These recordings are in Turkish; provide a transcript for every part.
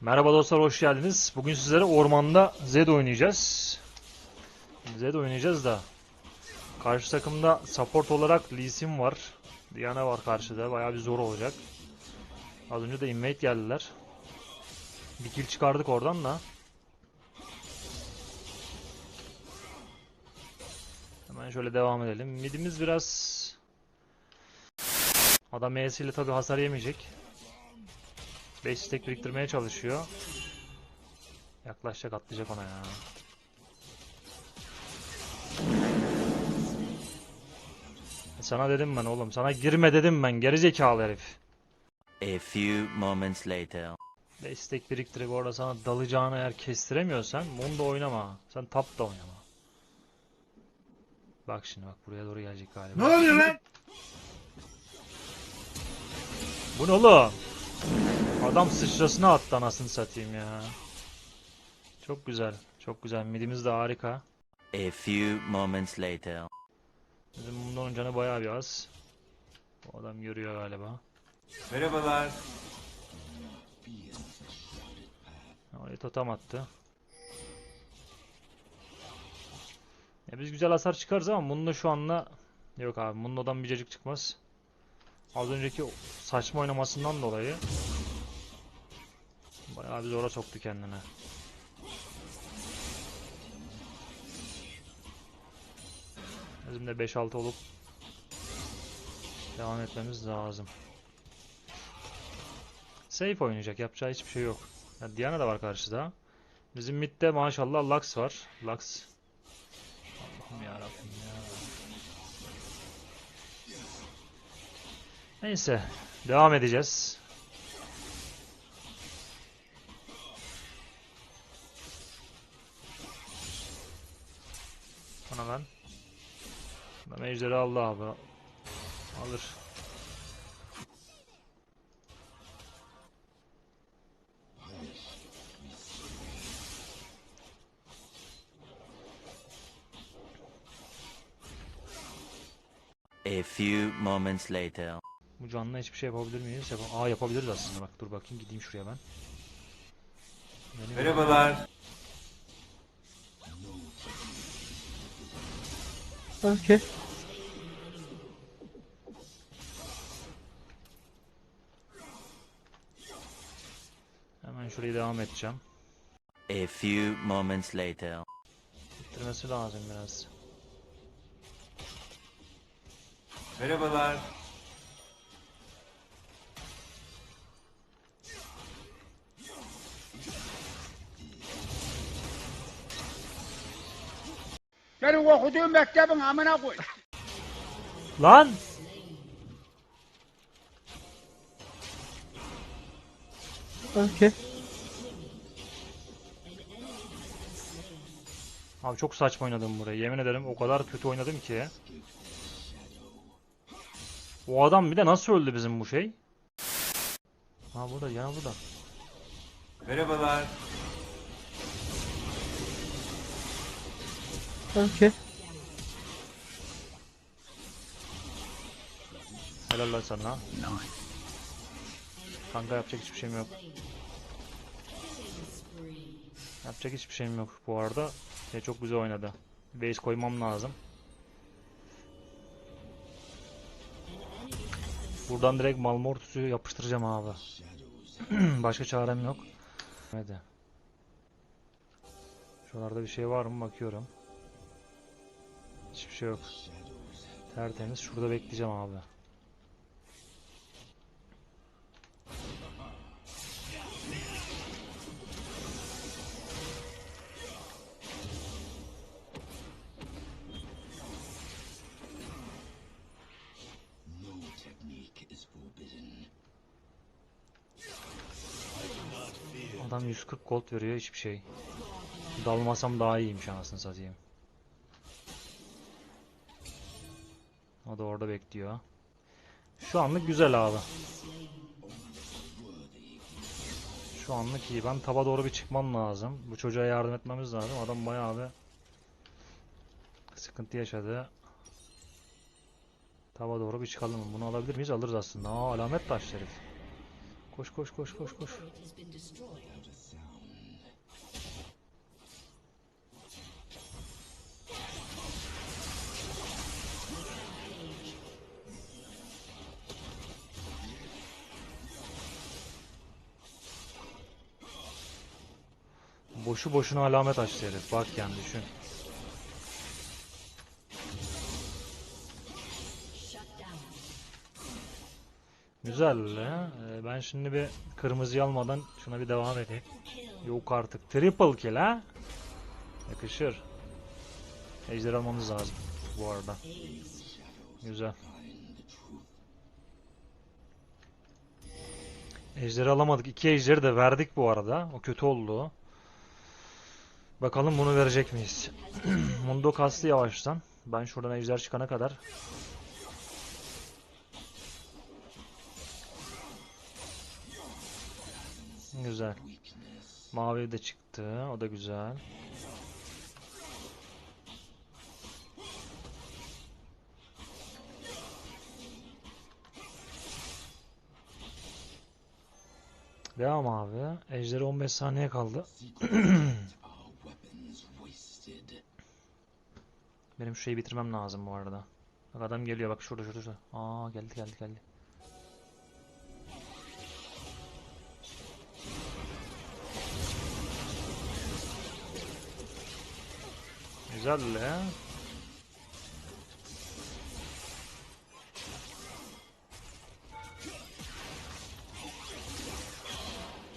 Merhaba dostlar hoş geldiniz. Bugün sizlere ormanda Zed oynayacağız. Zed oynayacağız da karşı takımda support olarak Lee Sin var. Diana var karşıda. Bayağı bir zor olacak. Az önce de invade geldiler. Bir kill çıkardık oradan da. Hemen şöyle devam edelim. Midimiz biraz Adam E'siyle tabi hasar yemeyecek. 5 stack biriktirmeye çalışıyor. Yaklaşacak atlayacak ona ya. E Sana dedim ben oğlum. Sana girme dedim ben. Gerizekalı herif. A few moments later. 5 stack biriktirip orada sana dalacağını eğer kestiremiyorsan Mundo oynama. Sen top da oynama. Bak şimdi bak buraya doğru gelecek galiba. Ne oluyor lan? Bu ne oğlum? Adam sıçrasına attı anasını satayım ya. Çok güzel. Çok güzel. Midimiz de harika. A few moments later. Bizim bundan canı bayağı bir az. Bu adam görüyor galiba. Merhabalar. Oraya totem attı. Ya biz güzel hasar çıkarız ama Mundo şu anda yok abi. Mundo'dan bir cacık çıkmaz. Az önceki saçma oynamasından dolayı bayağı bir zora soktu kendine. Bizim de 5-6 olup devam etmemiz lazım. Safe oynayacak. Yapacağı hiçbir şey yok. Ya Diana da var karşıda. Bizim midde maşallah Lux var. Lux. Allah'ım yarabbim ya. Neyse. Devam edeceğiz. Bana ben. Ben ejderi abi. Alır. A few moments later. Bu canlı hiçbir şey yapabilir miyiz? Yap Aa yapabiliriz aslında bak dur bakayım gideyim şuraya ben. Benim- Merhabalar. Okay. Hemen şurayı devam edeceğim. A few moments later. Bitirmesi lazım biraz. Merhabalar. Senin okuduğun mektebin amına koy. Lan! Okay. Abi çok saçma oynadım burayı. Yemin ederim o kadar kötü oynadım ki. O adam bir de nasıl öldü bizim bu şey? Ha burada yana burada. Merhabalar. Okay. Helal lan sana. Kanka yapacak hiçbir şeyim yok. Yapacak hiçbir şeyim yok bu arada. Şey çok güzel oynadı. Base koymam lazım. Buradan direkt Malmortus'u yapıştıracağım abi. Başka çarem yok. Hadi. Şuralarda bir şey var mı bakıyorum. Hiçbir şey yok. Tertemiz. Şurada bekleyeceğim abi. Adam 140 gold veriyor hiçbir şey. Dalmasam daha iyiymiş anasını satayım. O da orada bekliyor. Şu anlık güzel abi. Şu anlık iyi. Ben taba doğru bir çıkmam lazım. Bu çocuğa yardım etmemiz lazım. Adam bayağı bir sıkıntı yaşadı. Tava doğru bir çıkalım. Bunu alabilir miyiz? Alırız aslında. Aa alamet taş. Koş koş koş koş koş. Boşu boşuna alamet açtı herif. Bak yani düşün. Güzel. ya. Ee, ben şimdi bir kırmızıyı almadan şuna bir devam edeyim. Yok artık. Triple kill ha? Yakışır. Ejder almamız lazım bu arada. Güzel. Ejderi alamadık. İki ejderi de verdik bu arada. O kötü oldu. Bakalım bunu verecek miyiz? Mundo kastı yavaştan. Ben şuradan ejder çıkana kadar. Güzel. Mavi de çıktı. O da güzel. Devam abi. Ejderi 15 saniye kaldı. Benim şeyi bitirmem lazım bu arada. Bak adam geliyor bak şurada şurada şurada. Aa geldi geldi geldi. Güzel ya.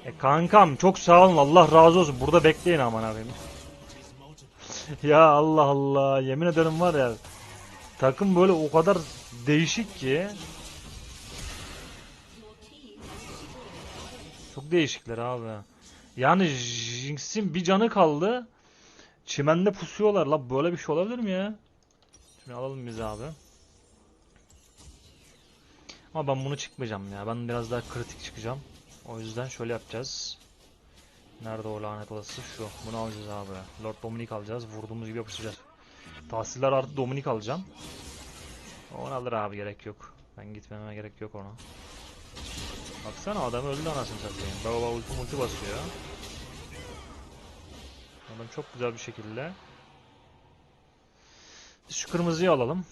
E kankam çok sağ olun Allah razı olsun. Burada bekleyin aman abim. ya Allah Allah yemin ederim var ya takım böyle o kadar değişik ki. Çok değişikler abi. Yani Jinx'in bir canı kaldı. Çimende pusuyorlar la böyle bir şey olabilir mi ya? Şunu alalım biz abi. Ama ben bunu çıkmayacağım ya. Ben biraz daha kritik çıkacağım. O yüzden şöyle yapacağız. Nerede o lanet olası? Şu. Bunu alacağız abi. Lord Dominic alacağız. Vurduğumuz gibi yapıştıracağız. Tahsiller artı Dominic alacağım. Onu alır abi gerek yok. Ben gitmeme gerek yok ona. Baksana adam öldü anasını satayım. Baba ulti multi basıyor. Adam çok güzel bir şekilde. Şu kırmızıyı alalım.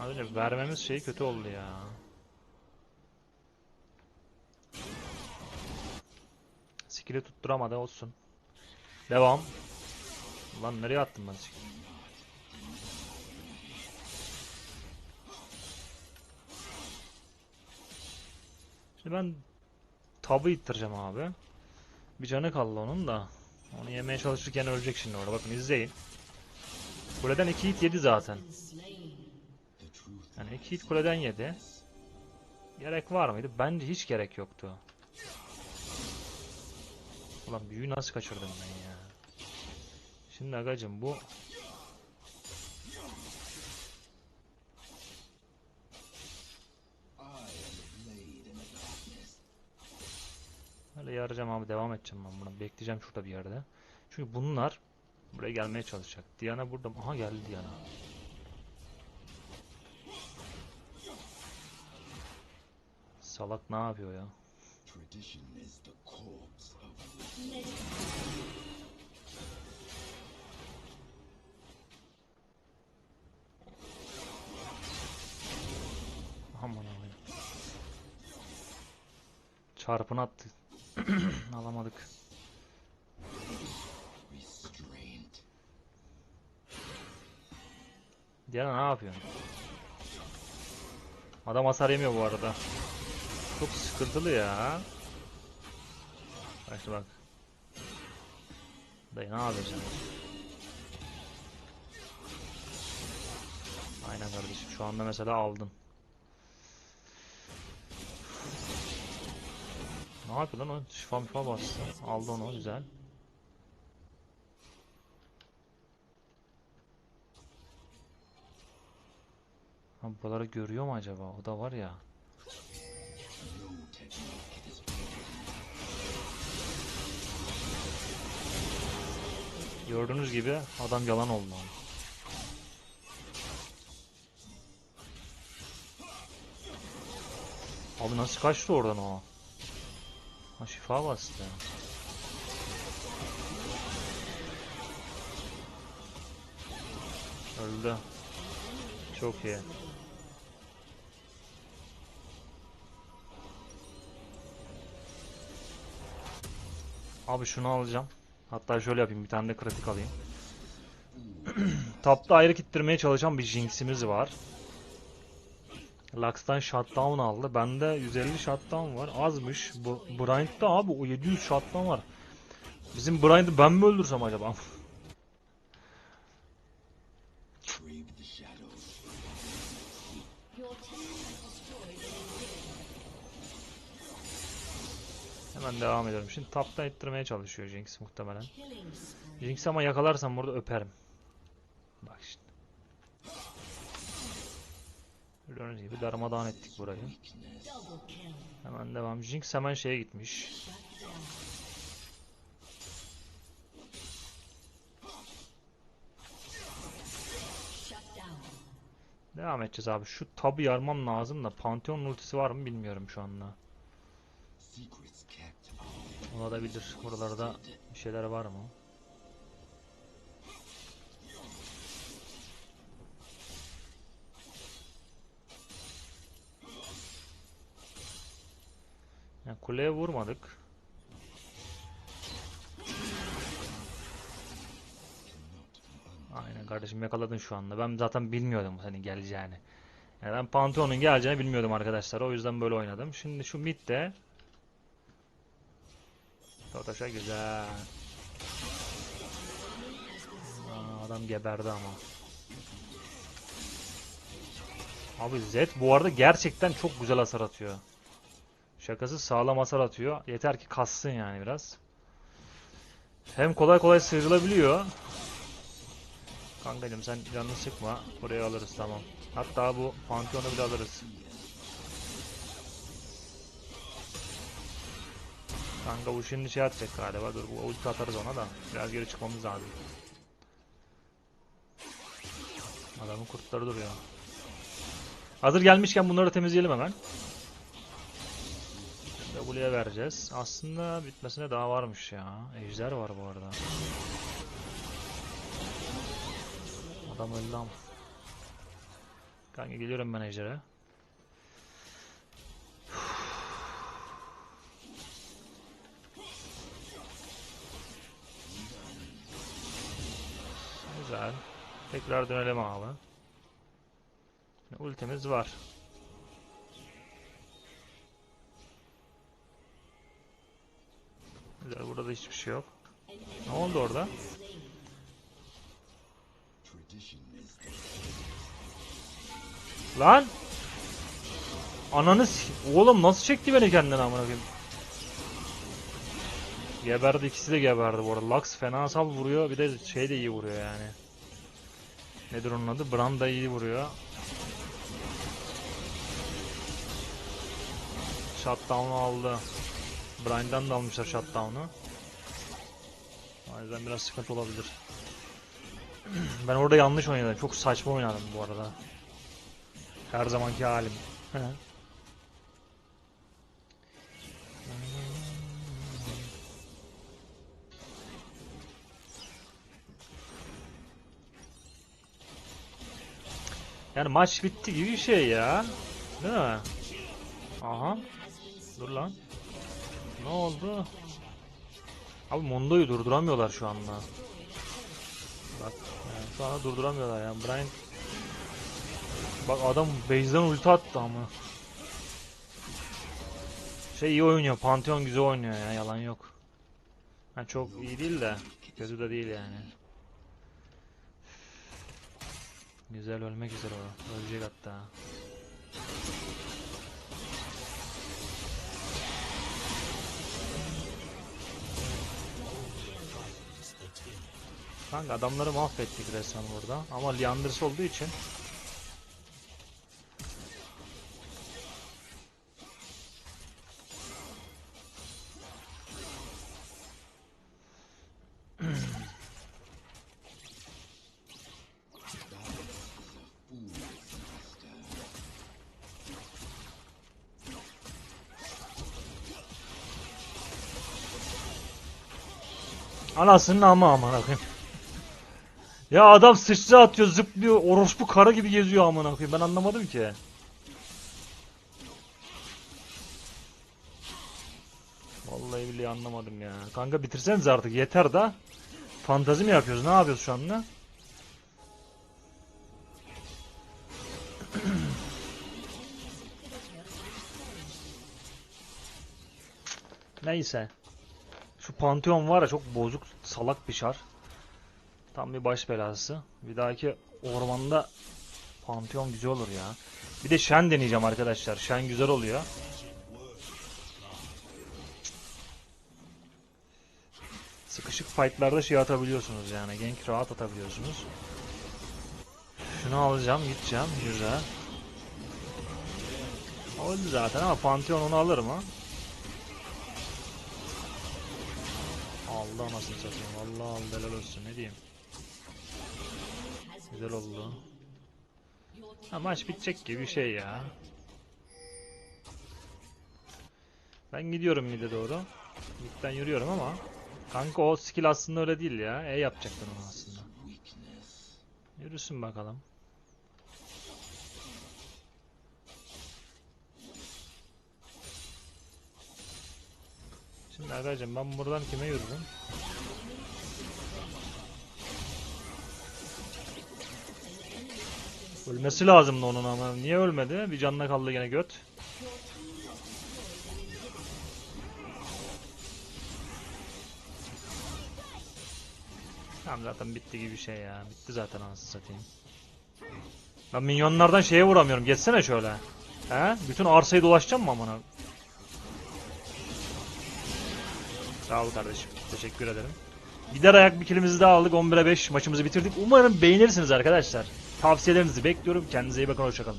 Az önce vermemiz şey kötü oldu ya. Skill'i tutturamadı olsun. Devam. Lan nereye attım ben skill'i? Şimdi ben tabı ittireceğim abi. Bir canı kaldı onun da. Onu yemeye çalışırken ölecek şimdi orada. Bakın izleyin. Kuleden 2 hit yedi zaten. Yani 2 hit kuleden yedi. Gerek var mıydı? Bence hiç gerek yoktu. Ulan büyüyü nasıl kaçırdım ben ya. Şimdi agacım bu Öyle yarayacağım abi devam edeceğim ben buna. Bekleyeceğim şurada bir yerde. Çünkü bunlar buraya gelmeye çalışacak. Diana burada. Aha geldi Diana. Salak ne yapıyor ya? Aman aman. Çarpını attı. Alamadık. Diana ne yapıyorsun? Adam hasar yemiyor bu arada. Çok sıkıntılı ya. Bak bak. Dayı ne yapacaksın? Aynen kardeşim. Şu anda mesela aldın. Ne yapıyor lan o? Şifa mifa bastı. Aldı onu güzel. Ha buraları görüyor mu acaba? O da var ya. Gördüğünüz gibi adam yalan oldu. Abi nasıl kaçtı oradan o? Ha şifa bastı. Öldü. Çok iyi. Abi şunu alacağım. Hatta şöyle yapayım bir tane de kritik alayım. Tapta ayrı kittirmeye çalışan bir Jinx'imiz var. Lux'tan shutdown aldı. Bende 150 shutdown var. Azmış. Bu Bryant'ta abi o 700 shutdown var. Bizim Bryant'ı ben mi öldürsem acaba? Hemen devam ediyorum. Şimdi taptan ittirmeye çalışıyor Jinx muhtemelen. Jinx ama yakalarsam burada öperim. Bak şimdi. Gördüğünüz gibi darmadağın ettik burayı. Hemen devam. Jinx hemen şeye gitmiş. Devam edeceğiz abi. Şu tabu yarmam lazım da Pantheon ultisi var mı bilmiyorum şu anda. Olabilir. Buralarda bir şeyler var mı? Yani kuleye vurmadık. Aynen kardeşim yakaladın şu anda. Ben zaten bilmiyordum senin geleceğini. Yani ben Pantheon'un geleceğini bilmiyordum arkadaşlar. O yüzden böyle oynadım. Şimdi şu midde Totoş'a güzel. Aa, adam geberdi ama. Abi Zed bu arada gerçekten çok güzel hasar atıyor. Şakası sağlam hasar atıyor. Yeter ki kassın yani biraz. Hem kolay kolay sıyrılabiliyor. Kankacım sen canını sıkma. Burayı alırız tamam. Hatta bu Pantheon'u bile alırız. Kanka bu şimdi şey atacak galiba. Dur bu ulti atarız ona da. Biraz geri çıkmamız lazım. Adamın kurtları duruyor. Hazır gelmişken bunları temizleyelim hemen. W'ye vereceğiz. Aslında bitmesine daha varmış ya. Ejder var bu arada. Adam öldü ama. Kanka geliyorum ben Ejder'e. Güzel. Tekrar dönelim abi. Ultimiz var. Güzel burada da hiçbir şey yok. Ne oldu orada? Lan! Ananı Oğlum nasıl çekti beni kendine amına koyayım? Geberdi ikisi de geberdi bu arada. Lux fenasal vuruyor bir de şey de iyi vuruyor yani. Nedir onun adı? Brand da iyi vuruyor. Shutdown'u aldı. Brian'dan da almışlar shutdown'u. O yüzden biraz sıkıntı olabilir. Ben orada yanlış oynadım. Çok saçma oynadım bu arada. Her zamanki halim. Yani maç bitti gibi bir şey ya. Değil mi? Aha. Dur lan. Ne oldu? Abi Mondo'yu durduramıyorlar şu anda. Bak yani şu anda durduramıyorlar yani. Brian Bak adam base'den ulti attı ama. Şey iyi oynuyor. Pantheon güzel oynuyor ya. Yalan yok. Ha, çok iyi değil de kötü de değil yani. Güzel ölmek üzere o. Ölecek hatta. Kanka adamları mahvettik resmen burada. Ama Lianders olduğu için Anasının ama aman koyayım. Ya adam sıçra atıyor, zıplıyor, orospu kara gibi geziyor amına koyayım. Ben anlamadım ki. Vallahi billahi anlamadım ya. Kanka bitirseniz artık yeter da. Fantazi mi yapıyoruz? Ne yapıyoruz şu anda? Neyse. Şu Pantheon var ya çok bozuk, salak bir şar. Tam bir baş belası. Bir dahaki ormanda Pantheon güzel olur ya. Bir de Shen deneyeceğim arkadaşlar. Shen güzel oluyor. Sıkışık fightlarda şey atabiliyorsunuz yani. Gank rahat atabiliyorsunuz. Şunu alacağım, gideceğim. Güzel. Oldu zaten ama Pantheon onu alır mı? Allah anasını satayım. Allah Allah helal olsun ne diyeyim. Güzel oldu. Ha, maç bitecek gibi bir şey ya. Ben gidiyorum mid'e doğru. Mid'den yürüyorum ama kanka o skill aslında öyle değil ya. E yapacaktın onu aslında. Yürüsün bakalım. Şimdi arkadaşlar ben buradan kime yürürüm? Ölmesi lazımdı onun ama niye ölmedi? Bir canına kaldı gene göt. Tamam zaten bitti gibi bir şey ya. Bitti zaten anasını satayım. Ben minyonlardan şeye vuramıyorum. Geçsene şöyle. He? Bütün arsayı dolaşacağım mı amına? Sağ ol kardeşim. Teşekkür ederim. Gider ayak bir kilimizi daha aldık. 11'e 5 maçımızı bitirdik. Umarım beğenirsiniz arkadaşlar. Tavsiyelerinizi bekliyorum. Kendinize iyi bakın. Hoşçakalın.